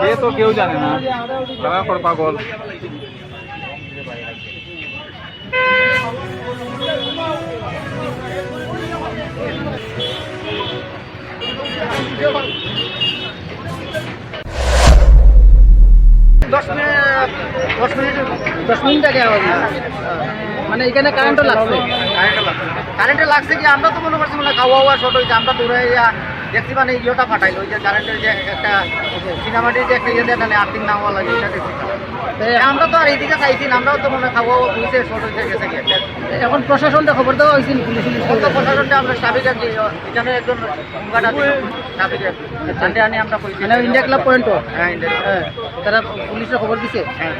কে তো কেউ জানে না খারাপ করে পাগল দশ মিনিট দশ মিনিট দশ মিনিট আগে আওয়াজ। মানে এখানে কারেন্টও লাগছে। কারেন্টে লাগছে। কি আমরা তো মনে করছি মানে খাওয়া ওয়া শর্ট হয়েছে আমরা দূরে ইয়া দেখছি মানে ইয়েটা ফাটাইলো ওই যে কারেন্টের যে একটা সিনেমাটির যে একটা ইয়ে দেখেন আর্থিং নামওয়ালা যেটা দেখছি। আমরা তো আর এইদিকে চাইছি না আমরাও তো মনে খাওয়া বুঝছে শর্ট হয়েছে গেছে এখন প্রশাসনটা খবর দেওয়া হয়েছে পুলিশ তো প্রশাসনটা আমরা সাবিক আছি এখানে একজন সানডে আনি আমরা কইছি মানে ইন্ডিয়া ক্লাব পয়েন্ট হ্যাঁ ইন্ডিয়া তারা পুলিশে খবর দিছে? হ্যাঁ।